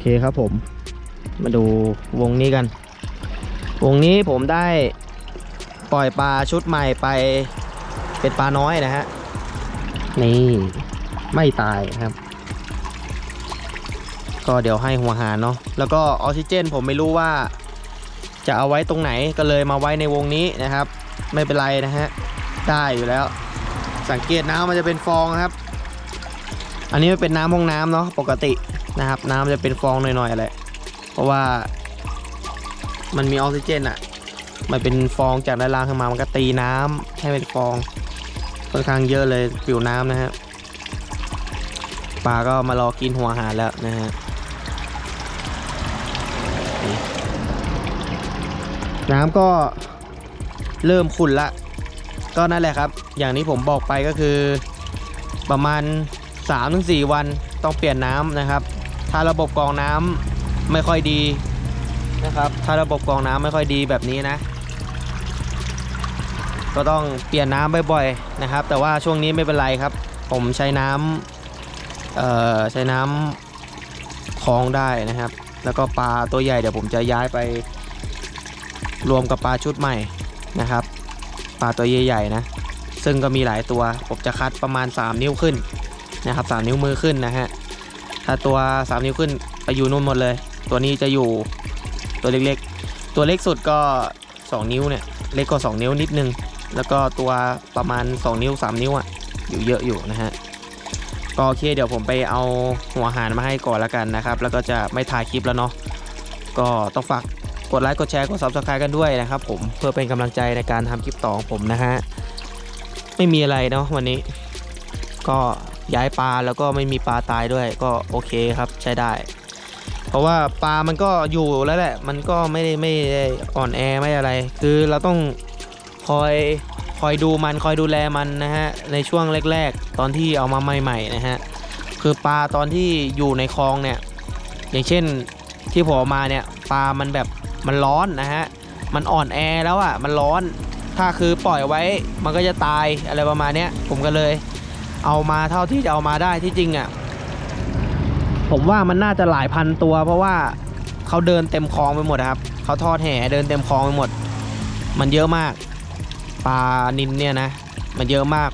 เคครับผม มาดูวงนี้กัน วงนี้ผมได้ปล่อยปลาชุดใหม่ไปเป็นปลาน้อยนะฮะ นี่ ไม่ตายครับ ก็เดี๋ยวให้หัวหารเนาะแล้วก็ออกซิเจนผมไม่รู้ว่า จะเอาไว้ตรงไหนก็เลยมาไว้ในวงนี้นะครับ ไม่เป็นไรนะฮะ ได้อยู่แล้ว สังเกตน้ำมันจะเป็นฟองครับ อันนี้มันเป็นน้ำห้องน้ำเนาะปกติ นะครับ น้ำจะเป็นฟองหน่อยๆแหละเพราะว่ามันมีออกซิเจนอะมันเป็นฟองจากด้านล่างขึ้นมามันก็ตีน้ำให้เป็นฟองค่อนข้างเยอะเลยผิวน้ำนะฮะปลาก็มารอกินหัวอาหารแล้วนะฮะนี่น้ำก็เริ่มขุ่นละ ก็นั่นแหละครับ อย่างที่ผมบอกไปก็คือประมาณ 3-4 วันต้องเปลี่ยนน้ำนะครับ ถ้าระบบกรองน้ำไม่ค่อยดีนะครับ ถ้าระบบกรองน้ำไม่ค่อยดีแบบนี้นะ ก็ต้องเปลี่ยนน้ำบ่อยๆนะครับ แต่ว่าช่วงนี้ไม่เป็นไรครับ ผมใช้น้ำเอ่อใช้น้ำคลองได้นะครับ แล้วก็ปลาตัวใหญ่เดี๋ยวผมจะย้ายไป รวมกับปลาชุดใหม่นะครับ ปลาตัวใหญ่ๆนะ ซึ่งก็มีหลายตัว ผมจะคัดประมาณ 3 นิ้วขึ้นนะครับ 3 นิ้วมือขึ้นนะฮะ ถ้าตัว 3 นิ้วขึ้นไปอยู่นู่นหมดเลย ตัวนี้จะอยู่ตัวเล็กๆ ตัวเล็กสุดก็ 2 นิ้วเนี่ย เล็กกว่า 2 นิ้วนิดนึง แล้วก็ตัวประมาณ 2 นิ้ว 3 นิ้วอะ อยู่เยอะอยู่นะฮะ ก็โอเคเดี๋ยวผมไปเอาหัวหารมาให้ก่อนล้วกันนะครับ แล้วก็จะไม่ถ่ายคลิปแล้วเนาะ ก็ต้องฝากกดไลค์ กดแชร์ กด subscribe กันด้วยนะครับผม เพื่อเป็นกำลังใจในการทำคลิปต่อของผมนะฮะ ไม่มีอะไรเนาะวันนี้ ก็ ย้ายปลาแล้วก็ไม่มีปลาตายด้วยก็โอเคครับใช้ได้ เพราะว่าปลามันก็อยู่แล้วแหละ มันก็ไม่ได้ไม่ได้อ่อนแอไม่อะไร คือเราต้องคอยคอยดูมันคอยดูแลมันนะฮะในช่วงแรก ๆ ตอนที่เอามาใหม่ๆนะฮะคือปลาตอนที่อยู่ในคลองเนี่ยอย่างเช่นที่ผมมาเนี่ยปลามันแบบมันร้อนนะฮะมันอ่อนแอแล้วอะ่ะมันร้อนถ้าคือปล่อยไว้มันก็จะตายอะไรประมาณเนี้ยผมก็เลย เอามาเท่าที่จะเอามาได้ที่จริงอะ่ะผมว่ามันน่าจะหลายพันตัว เพราะว่าเขาเดินเต็มคลองไปหมดครับเขาทอดแห่เดินเต็มคลองไปหมด มันเยอะมากปลานินเนี่ยนะ มันเยอะมาก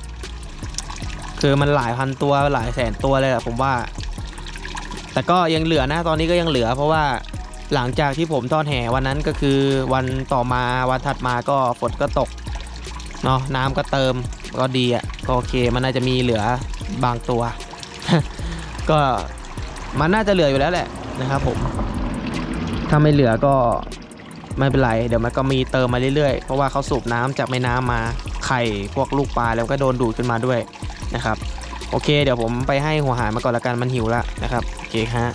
คือมันหลายพันตัวหลายแสนตัวเลยแหละผมว่า แต่ก็ยังเหลือนะ ตอนนี้ก็ยังเหลือ เพราะว่าหลังจากที่ผมทอดแห่วันนั้นก็คือวันต่อมาวันถัดมาก็ฝนก็ตกเนาะน้ำก็เติม ก็ดีอะ่ะก็โอเคมันน่าจะมีเหลือบางตัว ก็มันน่าจะเหลืออยู่แล้วแหละนะครับผม ถ้าไม่เหลือก็ไม่เป็นไร เดี๋ยวมันก็มีเติมมาเรื่อยๆ เพราะว่าเขาสูบน้ำจากแม่น้ำมาไข่พวกลูกปลาแล้วก็โดนดูดขึ้นมาด้วยนะครับ โอเค เดี๋ยวผมไปให้หัวหารมาก่อนละกันมันหิวล้วนะครับโอเคฮะ